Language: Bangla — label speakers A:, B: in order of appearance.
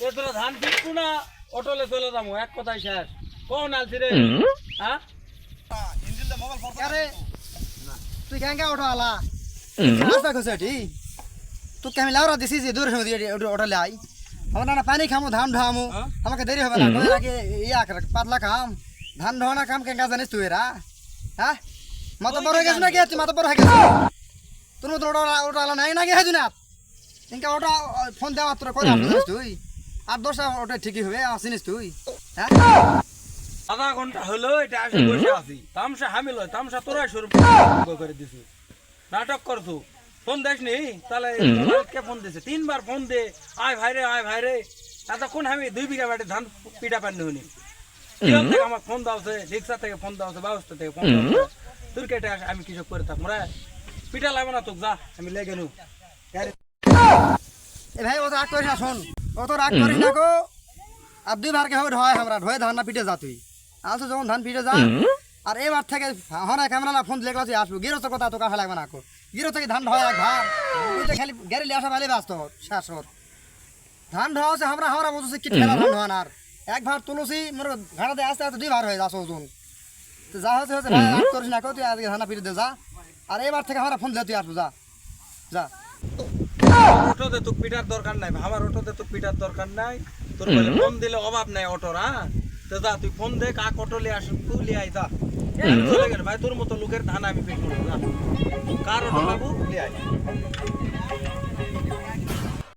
A: এ তোরা ধান পিটবো না অটোলে চলে যাব এক কথাই শেষ। কোন আলছি রে। হ্যাঁ?
B: আরে তুই কেন কে ওঠো আলা? রাস্তা খুঁজে এটি? তুই কেমন লাউরা দিছি যে দূরে সময় দিয়ে ওটা লাই আমার না পানি খামো ধান ধোয়ামো
A: হ্যাঁ?
B: আমাকে দেরি হবে না ইয়া কর পাতলা খাম। ধান ধোয়ানা কাম কেন জানিস তুই এরা? হ্যাঁ? মাথা বড় হয়ে গেছে নাকি? তুই মাথা বড় হয়ে গেছে তোর মতো ওটা ওটা আলা নাই নাকি ইনকা ওটা ফোন দেওয়া তোর কই জানিস তুই? আর দশটা ওটা ঠিকই হবে আসিনিস তুই। হ্যাঁ?
A: আধা ঘণ্টা হলো এটা আসে বসে আছি। তামসা হামিল হয় তামসা তোরা শুরু করে দিছি। নাটক করছ ফোন দেখ নি? তাহলে কে ফোন দিছে। তিনবার ফোন দে। আয় ভাইরে আয় ভাইরে এতক্ষণ আমি দুই বিঘা বাড়ি ধান পিটা পানি হইনি কিরম আমার ফোন দাওছে রিক্সা থেকে ফোন দাওছে ব্যবস্থা থেকে ফোন দাওছে তোর কেটে আসে আমি কিছু করে থাকব রে পিটা লাগবে না তোক যা আমি লেগে নু
B: এ ভাই অত রাগ করিস শোন। অত রাগ করিস না গো। আর দুইবার কে হবে ঢয় আমরা ঢয়ে ধান না পিটে যা তুই। আসো যখন ধান পিটে যা আর এবার থেকে হনা ক্যামেরা না ফোন লেগে তুই আসব। গিরো কথা তো কাছে লাগবে না কো গিরো থেকে ধান ঢয় এক ধান তুই তো খালি গাড়ি লিয়ে আসা ভালো ব্যস্ত শেষ ওর ধান ঢোয়া আছে আমরা আমরা বলছি কি ঠেলা ধান ঢোয়ান আর? এক ভার তুলসি মোর ঘাড়াতে আস্তে আস্তে দুই ভার হয়ে যাস ওজন। তো যা হচ্ছে হচ্ছে ভাই রাগ করিস না কো তুই আজকে ধান পিটে দে যা। আর এবার থেকে আমরা ফোন দিয়ে তুই আসব যা। যা।
A: অটোতে তো পিটার দরকার নাই আমার অটোতে তো পিটার দরকার নাই। তোর ফোন দিলে অভাব নাই অটোর হ্যাঁ? তো যা তুই ফোন দে কাক অটো লিয়ে আস তুই লিয়ে আয় যা। চলে গেল। ভাই তোর মতো লোকের ধান আমি পিটবো না যা। কার অটো বাবু? লিয়ে আয়।